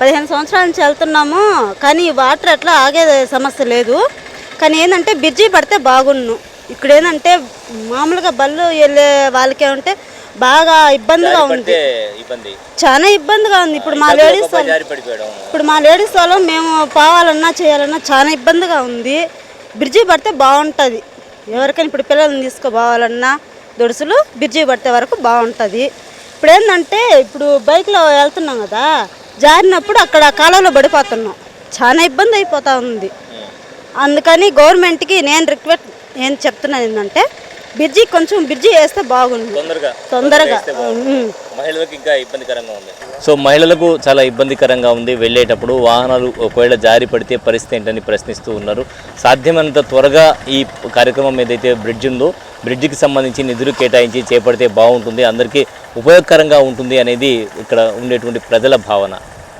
పదిహేను సంవత్సరాల నుంచి వెళ్తున్నాము కానీ ఈ వాటర్ అట్లా ఆగే సమస్య లేదు. కానీ ఏంటంటే బిర్జీ పడితే బాగున్ను ఇక్కడ ఏంటంటే మామూలుగా బళ్ళు వెళ్ళే వాళ్ళకేమంటే బాగా ఇబ్బందిగా ఉంది. చాలా ఇబ్బందిగా ఉంది. ఇప్పుడు మా లేడీస్ ఇప్పుడు మా లేడీస్ వాళ్ళు మేము పోవాలన్నా చేయాలన్నా చాలా ఇబ్బందిగా ఉంది. బ్రిడ్జి పడితే బాగుంటుంది. ఎవరికైనా ఇప్పుడు పిల్లల్ని తీసుకుపోవాలన్నా దొడుసులు బ్రిడ్జి పడితే వరకు బాగుంటుంది. ఇప్పుడు ఏంటంటే ఇప్పుడు బైక్లో వెళ్తున్నాం కదా జారినప్పుడు అక్కడ కాలువలో పడిపోతున్నాం. చాలా ఇబ్బంది అయిపోతా ఉంది. అందుకని గవర్నమెంట్కి నేను రిక్వెస్ట్ ఏం చెప్తున్నాను ఏంటంటే బ్రిడ్జి కొంచెం బ్రిడ్జి వేస్తే బాగుంది తొందరగా. తొందరగా. మహిళలకు ఇంకా ఇబ్బందికరంగా ఉంది. సో మహిళలకు చాలా ఇబ్బందికరంగా ఉంది. వెళ్ళేటప్పుడు వాహనాలు ఒకవేళ జారి పడితే పరిస్థితి ఏంటని ప్రశ్నిస్తూ ఉన్నారు. సాధ్యమైనంత త్వరగా ఈ కార్యక్రమం ఏదైతే బ్రిడ్జ్ ఉందో బ్రిడ్జికి సంబంధించి నిధులు కేటాయించి చేపడితే బాగుంటుంది. అందరికీ ఉపయోగకరంగా ఉంటుంది అనేది ఇక్కడ ఉండేటువంటి ప్రజల భావన.